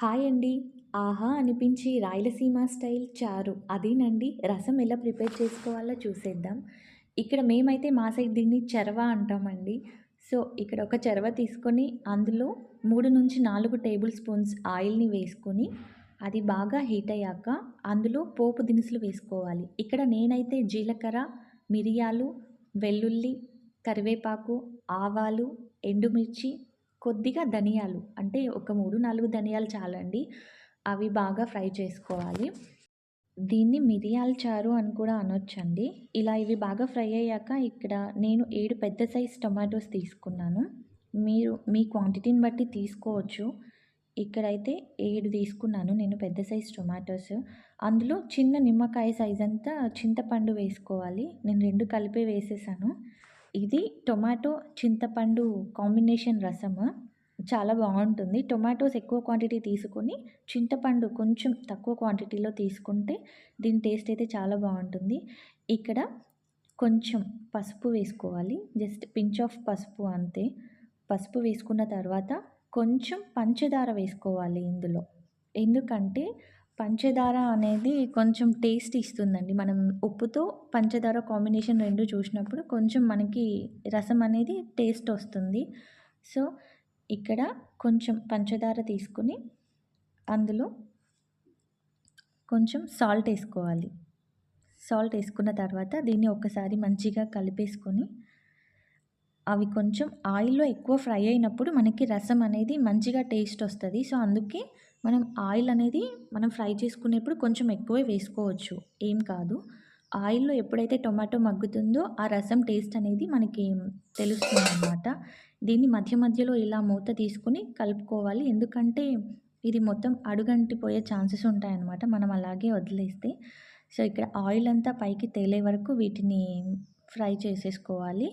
Hi అండి ఆహా అనిపించి రాయలసీమ స్టైల్ చారు. అదేనండి. రసం ఎలా ప్రిపేర్ చేసుకోవాలో చూసేద్దాం. ఇక్కడ మేమైతే మా సైడ్ దీన్ని చరవ అంటామండి. సో ఇక్కడ ఒక చరవ తీసుకొని అందులో మూడు నుంచి నాలుగు టేబుల్ స్పూన్స్ ఆయిల్ని వేసుకొని అది బాగా హీట్ అయ్యాక అందులో పోపు దినుసులు వేసుకోవాలి. ఇక్కడ నేనైతే జీలకర్ర మిరియాలు వెల్లుల్లి కరివేపాకు ఆవాలు ఎండుమిర్చి కొద్దిగా ధనియాలు అంటే ఒక మూడు నాలుగు ధనియాలు చాలండి. అవి బాగా ఫ్రై చేసుకోవాలి. దీన్ని మిరియాల చారు అని కూడా అనొచ్చండి. ఇలా ఇవి బాగా ఫ్రై అయ్యాక ఇక్కడ నేను ఏడు పెద్ద సైజ్ టొమాటోస్ తీసుకున్నాను. మీరు మీ క్వాంటిటీని బట్టి తీసుకోవచ్చు. ఇక్కడైతే ఏడు తీసుకున్నాను నేను పెద్ద సైజ్ టొమాటోస్. అందులో చిన్న నిమ్మకాయ సైజ్ అంతా చింతపండు వేసుకోవాలి. నేను రెండు కలిపి వేసేసాను. ఇది టొమాటో చింతపండు కాంబినేషన్ రసము. చాలా బాగుంటుంది. టొమాటోస్ ఎక్కువ క్వాంటిటీ తీసుకొని చింతపండు కొంచెం తక్కువ క్వాంటిటీలో తీసుకుంటే దీని టేస్ట్ అయితే చాలా బాగుంటుంది. ఇక్కడ కొంచెం పసుపు వేసుకోవాలి. జస్ట్ పించ్ ఆఫ్ పసుపు అంతే. పసుపు వేసుకున్న తర్వాత కొంచెం పంచదార వేసుకోవాలి ఇందులో. ఎందుకంటే పంచదార అనేది కొంచెం టేస్ట్ ఇస్తుందండి. మనం ఉప్పుతో పంచదార కాంబినేషన్ రెండు చూసినప్పుడు కొంచెం మనకి రసం అనేది టేస్ట్ వస్తుంది. సో ఇక్కడ కొంచెం పంచదార తీసుకుని అందులో కొంచెం సాల్ట్ వేసుకోవాలి. సాల్ట్ వేసుకున్న తర్వాత దీన్ని ఒకసారి మంచిగా కలిపేసుకొని అవి కొంచెం ఆయిల్లో ఎక్కువ ఫ్రై అయినప్పుడు మనకి రసం అనేది మంచిగా టేస్ట్ వస్తుంది. సో అందుకే మనం ఆయిల్ అనేది మనం ఫ్రై చేసుకునేప్పుడు కొంచెం ఎక్కువే వేసుకోవచ్చు. ఏం కాదు. ఆయిల్లో ఎప్పుడైతే టొమాటో మగ్గుతుందో ఆ రసం టేస్ట్ అనేది మనకి తెలుస్తుంది అనమాట దీన్ని మధ్య మధ్యలో ఇలా మూత తీసుకుని కలుపుకోవాలి. ఎందుకంటే ఇది మొత్తం అడుగంటిపోయే ఛాన్సెస్ ఉంటాయన్నమాట. మనం అలాగే వదిలేస్తే. సో ఇక్కడ ఆయిల్ అంతా పైకి తేలే వరకు వీటిని ఫ్రై చేసేసుకోవాలి.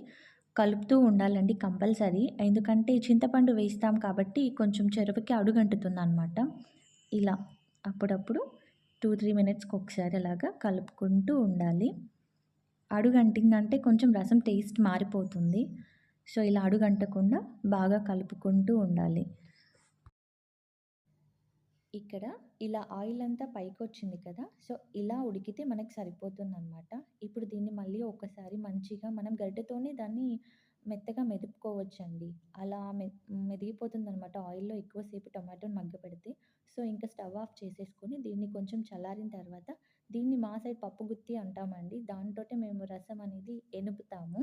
కలుపుతూ ఉండాలండి కంపల్సరీ. ఎందుకంటే చింతపండు వేస్తాం కాబట్టి కొంచెం చెరువుకి అడుగంటుతుంది అనమాట ఇలా అప్పుడప్పుడు టూ త్రీ మినిట్స్కి ఒకసారి అలాగా కలుపుకుంటూ ఉండాలి. అడుగంటిందంటే కొంచెం రసం టేస్ట్ మారిపోతుంది. సో ఇలా అడుగంటకుండా బాగా కలుపుకుంటూ ఉండాలి. ఇక్కడ ఇలా ఆయిల్ అంతా పైకి వచ్చింది కదా సో ఇలా ఉడికితే మనకు సరిపోతుందనమాట ఇప్పుడు దీన్ని మళ్ళీ ఒకసారి మంచిగా మనం గడ్డతోనే దాన్ని మెత్తగా మెదుపుకోవచ్చండి. అలా మె మెదిగిపోతుంది అనమాట ఆయిల్లో ఎక్కువసేపు టమాటోని మగ్గపెడితే సో ఇంకా స్టవ్ ఆఫ్ చేసేసుకొని దీన్ని కొంచెం చల్లారిన తర్వాత దీన్ని మా సైడ్ పప్పు గుత్తి అంటామండి. దాంతో మేము రసం అనేది ఎనుపుతాము.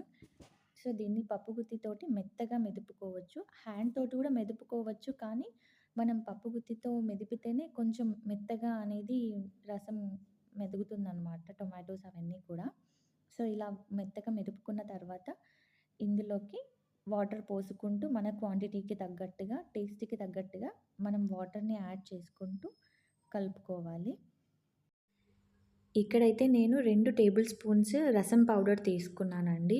సో దీన్ని పప్పు గుత్తితోటి మెత్తగా మెదుపుకోవచ్చు. హ్యాండ్ తోటి కూడా మెదుపుకోవచ్చు కానీ మనం పప్పు గుత్తితో మెదిపితేనే కొంచెం మెత్తగా అనేది రసం మెదుగుతుందనమాట టొమాటోస్ అవన్నీ కూడా. సో ఇలా మెత్తగా మెదుపుకున్న తర్వాత ఇందులోకి వాటర్ పోసుకుంటూ మన క్వాంటిటీకి తగ్గట్టుగా టేస్ట్కి తగ్గట్టుగా మనం వాటర్ని యాడ్ చేసుకుంటూ కలుపుకోవాలి. ఇక్కడైతే నేను రెండు టేబుల్ స్పూన్స్ రసం పౌడర్ తీసుకున్నానండి.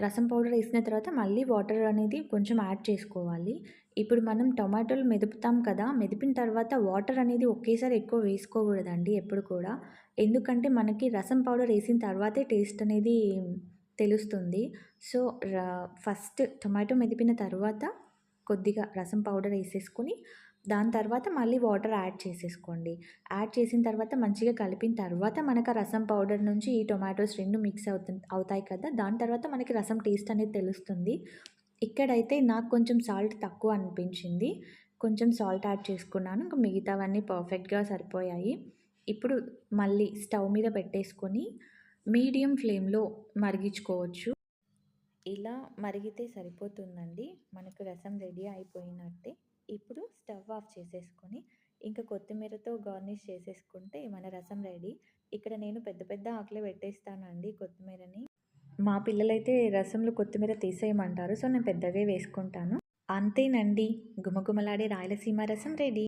రసం పౌడర్ వేసిన తర్వాత మళ్ళీ వాటర్ అనేది కొంచెం యాడ్ చేసుకోవాలి. ఇప్పుడు మనం టొమాటోలు మెదుపుతాం కదా మెదిపిన తర్వాత వాటర్ అనేది ఒకేసారి ఎక్కువ వేసుకోకూడదండి ఎప్పుడు కూడా. ఎందుకంటే మనకి రసం పౌడర్ వేసిన తర్వాతే టేస్ట్ అనేది తెలుస్తుంది. సో ఫస్ట్ టొమాటో మెదిపిన తర్వాత కొద్దిగా రసం పౌడర్ వేసేసుకొని దాని తర్వాత మళ్ళీ వాటర్ యాడ్ చేసేసుకోండి. యాడ్ చేసిన తర్వాత మంచిగా కలిపిన తర్వాత మనకు ఆ రసం పౌడర్ నుంచి ఈ టొమాటోస్ రెండు మిక్స్ అవుతు అవుతాయి కదా దాని తర్వాత మనకి రసం టేస్ట్ అనేది తెలుస్తుంది. ఇక్కడైతే నాకు కొంచెం సాల్ట్ తక్కువ అనిపించింది. కొంచెం సాల్ట్ యాడ్ చేసుకున్నాను. ఇంకా మిగతావన్నీ పర్ఫెక్ట్గా సరిపోయాయి. ఇప్పుడు మళ్ళీ స్టవ్ మీద పెట్టేసుకొని మీడియం ఫ్లేమ్లో మరిగించుకోవచ్చు. ఇలా మరిగితే సరిపోతుందండి. మనకు రసం రెడీ అయిపోయినట్టే. ఇప్పుడు స్టవ్ ఆఫ్ చేసేసుకొని ఇంకా కొత్తిమీరతో గార్నిష్ చేసేసుకుంటే మన రసం రెడీ. ఇక్కడ నేను పెద్ద పెద్ద ఆకులే పెట్టేస్తానండి కొత్తిమీరని. మా పిల్లలైతే రసంలో కొత్తిమీర తీసేయమంటారు సో నేను పెద్దవే వేసుకుంటాను. అంతేనండి. గుమగుమలాడే రాయలసీమ రసం రెడీ.